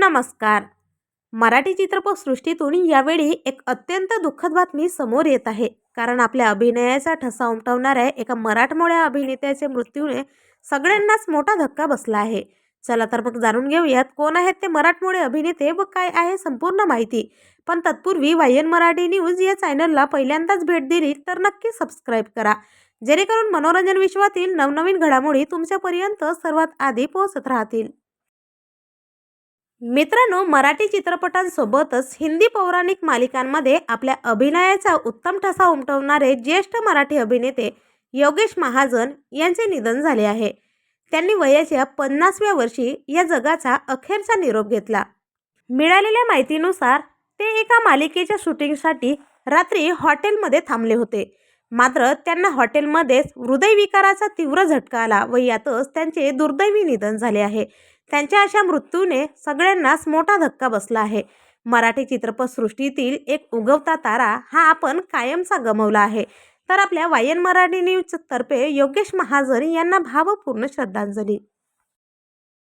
नमस्कार. मराठी चित्रपटसृष्टीतून यावेळी एक अत्यंत दुःखद बातमी समोर येत आहे. कारण आपल्या अभिनयाचा ठसा उमटवणाऱ्या एका मराठमोळ्या अभिनेत्याच्या मृत्यूने सगळ्यांनाच मोठा धक्का बसला आहे. चला तर मग जाणून घेऊयात कोण आहेत ते मराठमोळे अभिनेते व काय आहे संपूर्ण माहिती. पण तत्पूर्वी वायन मराठी न्यूज या चॅनलला पहिल्यांदाच भेट दिली तर नक्की सबस्क्राईब करा. जेणेकरून मनोरंजन विश्वातील नवनवीन घडामोडी तुमच्यापर्यंत सर्वात आधी पोहोचत राहतील. मित्रांनो मराठी चित्रपटांसोबतच हिंदी पौराणिक मालिकांमध्ये आपल्या अभिनयाचा उत्तम ठसा उमटवणारे ज्येष्ठ मराठी अभिनेते योगेश महाजन यांचे निधन झाले आहे. त्यांनी वयाच्या पन्नासव्या वर्षी या जगाचा अखेरचा निरोप घेतला. मिळालेल्या माहितीनुसार ते एका मालिकेच्या शूटिंगसाठी रात्री हॉटेलमध्ये थांबले होते. मात्र त्यांना हॉटेलमध्येच हृदयविकाराचा तीव्र झटका आला व यातच त्यांचे दुर्दैवी निधन झाले आहे. त्यांच्या अशा मृत्यूने सगळ्यांनाच मोठा धक्का बसला आहे. मराठी चित्रपटसृष्टीतील एक उगवता तारा हा आपण कायमचा गमवला आहे. तर आपल्या वायन मराठी न्यूज तर्फे योगेश महाजन यांना भावपूर्ण श्रद्धांजली.